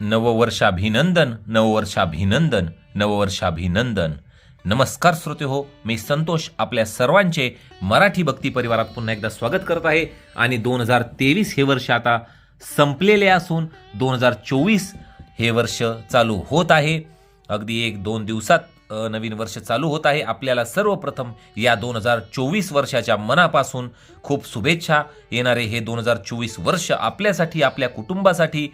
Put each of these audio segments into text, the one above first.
नववर्षाभिनंदन नववर्षाभिनंदन नववर्षाभिनंदन. नमस्कार श्रोते हो मी संतोष आपल्या सर्वांचे मराठी भक्ती परिवारात पुन्हा एकदा स्वागत करत आहे. आणि दोन हजार तेवीस हे वर्ष आता संपलेले असून दोन हजार चोवीस हे वर्ष चालू होत आहे. अगदी एक दोन दिवसात नवीन वर्ष चालू होत आहे. आपल्याला सर्वप्रथम या दोन हजार चोवीस वर्षाच्या मनापासून खूप शुभेच्छा. येणारे हे दोन हजार चोवीस वर्ष आपल्यासाठी आपल्या कुटुंबासाठी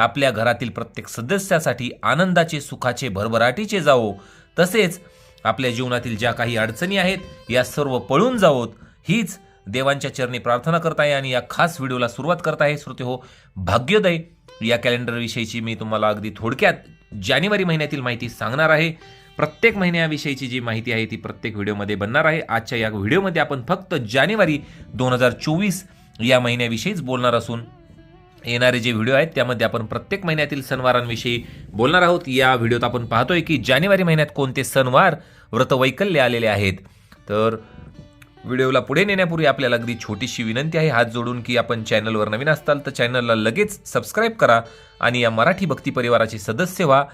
आपल्या घरातील प्रत्येक सदस्यासाठी आनंदाचे सुखाचे भरभराटीचे जावो. तसेच आपल्या जीवनातील ज्या काही अडचणी आहेत या सर्व पळून जावोत. हीच देवांच्या चरणी प्रार्थना करत आहे आणि या खास व्हिडिओला सुरुवात करत आहे श्रोते हो. भाग्योदय. या कॅलेंडरविषयीची मी तुम्हाला अगदी थोडक्यात जानेवारी महिन्यातील माहिती सांगणार आहे. प्रत्येक महिन्याविषयीची जी माहिती आहे ती प्रत्येक व्हिडिओमध्ये बनणार आहे. आजच्या या व्हिडिओमध्ये आपण फक्त जानेवारी दोन हजार चोवीस या महिन्याविषयीच बोलणार असून येणारे जे व्हिडिओ आहेत त्यामध्ये आपण प्रत्येक महिन्यातील सणवारांविषयी बोलणार आहोत. या व्हिडिओत आपण पाहतोय की जानेवारी महिन्यात कोणते सणवार व्रतवैकल्य आलेले आहेत. तर व्हिडिओला पुढे नेण्यापूर्वी आपल्याला अगदी छोटीशी विनंती आहे. हात जोडून की आपण चॅनलवर नवीन असताल तर चॅनलला लगेच सबस्क्राईब करा आणि या मराठी भक्ती परिवाराचे सदस्य व्हा.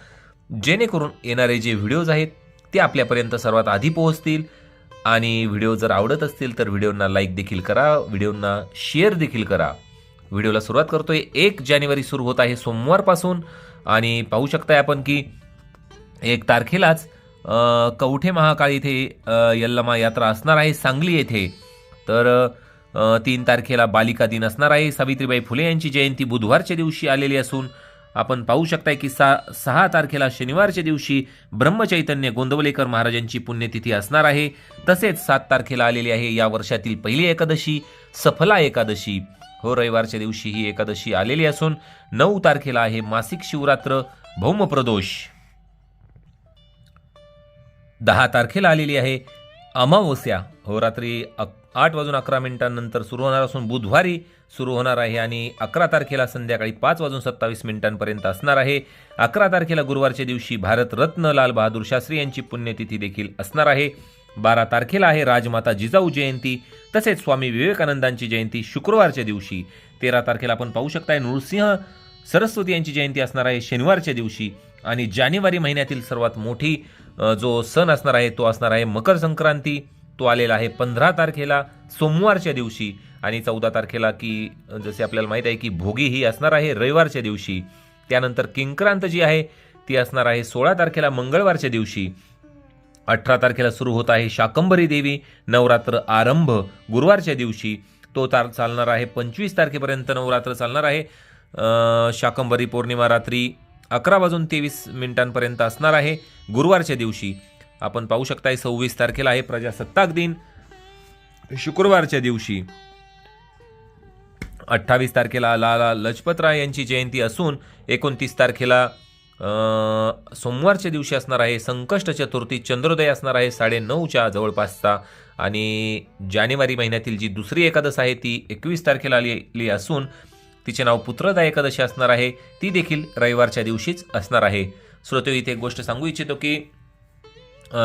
जेणेकरून येणारे जे व्हिडिओज आहेत ते आपल्यापर्यंत सर्वात आधी पोहोचतील. आणि व्हिडिओ जर आवडत असतील तर व्हिडिओंना लाईक देखील करा. व्हिडिओंना शेअर देखील करा. व्हिडिओला सुरुवात करतोय. एक जानेवारी सुरू होत आहे सोमवारपासून. आणि पाहू शकताय आपण की एक तारखेलाच कवठे महाकाळ इथे यल्लमा यात्रा असणार आहे सांगली येथे. तर तीन तारखेला बालिका दिन असणार आहे. सावित्रीबाई फुले यांची जयंती बुधवारच्या दिवशी आलेली असून आपण पाहू शकताय की सा सहा तारखेला शनिवारच्या दिवशी ब्रह्मचैतन्य गोंदवलेकर महाराजांची पुण्यतिथी असणार आहे. तसेच सात तारखेला आलेली आहे या वर्षातील पहिली एकादशी सफला एकादशी. हो रविवारच्या दिवशी ही एकादशी आलेली असून नऊ तारखेला आहे मासिक शिवरात्र भौमप्रदोष. दहा तारखेला आलेली आहे अमावस्या. हो रात्री अक आठ वाजून अकरा मिनिटांनंतर सुरू होणार असून बुधवारी सुरू होणार आहे आणि अकरा तारखेला संध्याकाळी पाच वाजून सत्तावीस मिनिटांपर्यंत असणार आहे. अकरा तारखेला गुरुवारच्या दिवशी भारतरत्न लाल बहादूर शास्त्री यांची पुण्यतिथी देखील असणार आहे. बारा तारखेला आहे राजमाता जिजाऊ जयंती. तसेच स्वामी विवेकानंदांची जयंती शुक्रवारच्या दिवशी. तेरा तारखेला आपण पाहू शकताय नृसिंह सरस्वती यांची जयंती असणार आहे शनिवारच्या दिवशी. आणि जानेवारी महिन्यातील सर्वात मोठी जो सण असणार आहे तो असणार आहे मकर संक्रांती. तो आलेला आहे पंधरा तारखेला सोमवारच्या दिवशी. आणि चौदा तारखेला की जसे आपल्याला माहीत आहे की भोगी ही असणार आहे रविवारच्या दिवशी. त्यानंतर किंक्रांत जी आहे ती असणार आहे सोळा तारखेला मंगळवारच्या दिवशी. अठरा तारखेला सुरू होत आहे शाकंभरी देवी. नवरात्र आरंभ. गुरुवारच्या दिवशी तो तार चालणार आहे. पंचवीस तारखेपर्यंत नवरात्र चालणार आहे. शाकंभरी पौर्णिमा रात्री अकरा वाजून तेवीस मिनिटांपर्यंत असणार आहे. गुरुवारच्या दिवशी आपण पाहू शकताय सव्वीस तारखेला आहे प्रजासत्ताक दिन. शुक्रवारच्या दिवशी अठ्ठावीस तारखेला लाला लजपतराय यांची जयंती असून एकोणतीस तारखेला सोमवारच्या दिवशी असणार आहे संकष्ट चतुर्थी चंद्रोदय असणार आहे साडे नऊच्या जवळपासचा. आणि जानेवारी महिन्यातील जी दुसरी एकादश आहे ती एकवीस तारखेला आलेली असून तिचे नाव पुत्रदा एकादशी असणार आहे. ती देखील रविवारच्या दिवशीच असणार आहे. श्रोते इथे एक गोष्ट सांगू इच्छितो की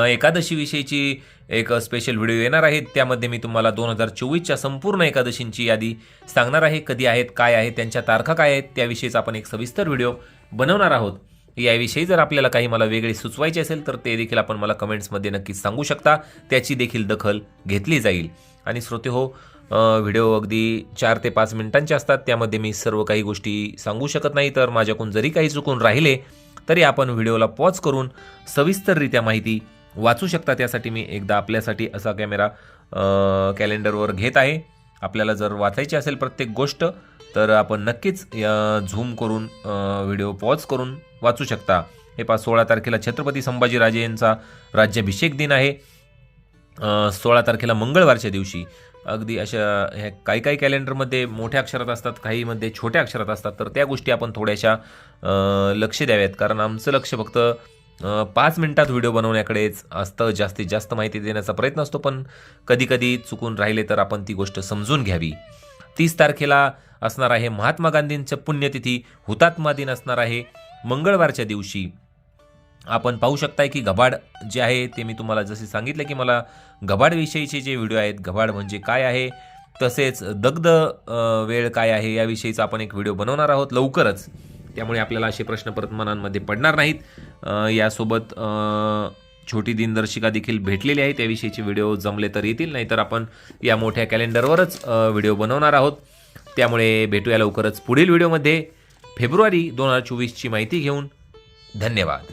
एकादशीविषयीची एक स्पेशल व्हिडिओ येणार आहे. त्यामध्ये मी तुम्हाला दोन हजार चोवीसच्या संपूर्ण एकादशींची यादी सांगणार आहे. कधी आहेत काय आहेत त्यांच्या तारखा काय आहेत त्याविषयीच आपण एक सविस्तर व्हिडिओ बनवणार आहोत. याविषयी जर आपल्याला काही मला वेगळे सुचवायचे असेल तर ते देखील आपण मला कमेंट्समध्ये नक्कीच सांगू शकता. त्याची देखील दखल घेतली जाईल. आणि श्रोते हो व्हिडिओ अगदी चार ते पाच मिनिटांचे असतात त्यामध्ये मी सर्व काही गोष्टी सांगू शकत नाही तर माझ्याकडून जरी काही चुकून राहिले तरी आपण व्हिडिओला पॉज करून सविस्तररित्या माहिती वाचू शकता. त्यासाठी मी एकदा आपल्यासाठी असा कॅमेरा कॅलेंडरवर घेत आहे. आपल्याला जर वाचायची असेल प्रत्येक गोष्ट तर आपण नक्कीच झूम करून व्हिडिओ पॉज करून वाचू शकता. हे पा सोळा तारखेला छत्रपती संभाजीराजे यांचा राज्याभिषेक दिन आहे. सोळा तारखेला मंगळवारच्या दिवशी. अगदी अशा ह्या काही काही कॅलेंडरमध्ये मोठ्या अक्षरात असतात काहीमध्ये छोट्या अक्षरात असतात. तर त्या गोष्टी आपण थोड्याशा लक्ष द्याव्यात. कारण आमचं लक्ष फक्त पाच मिनिटात व्हिडिओ बनवण्याकडेच असतं. जास्तीत जास्त माहिती देण्याचा प्रयत्न असतो पण कधी कधी चुकून राहिले तर आपण ती गोष्ट समजून घ्यावी. तीस तारखेला असणार आहे महात्मा गांधींचं पुण्यतिथी. हुतात्मा दिन असणार आहे. मंगळवारच्या दिवशी. आपण पाहू शकताय की गबाड जे आहे ते मी तुम्हाला जसे सांगितलं की मला गबाडविषयीचे जे व्हिडिओ आहेत गबाड म्हणजे काय आहे तसेच दग्ध वेळ काय आहे याविषयीचा आपण एक व्हिडिओ बनवणार आहोत लवकरच. त्यामुळे आपल्याला असे प्रश्न परत मनांमध्ये पडणार नाहीत. यासोबत छोटी दिनदर्शिका देखील भेटलेली आहे त्याविषयीचे व्हिडिओ जमले तर येतील नाहीतर आपण या मोठ्या कॅलेंडरवरच व्हिडिओ बनवणार आहोत. त्यामुळे भेटूया लवकरच पुढील व्हिडिओमध्ये. फेब्रुवारी दोन हजार चोवीसची माहिती घेऊन धन्यवाद.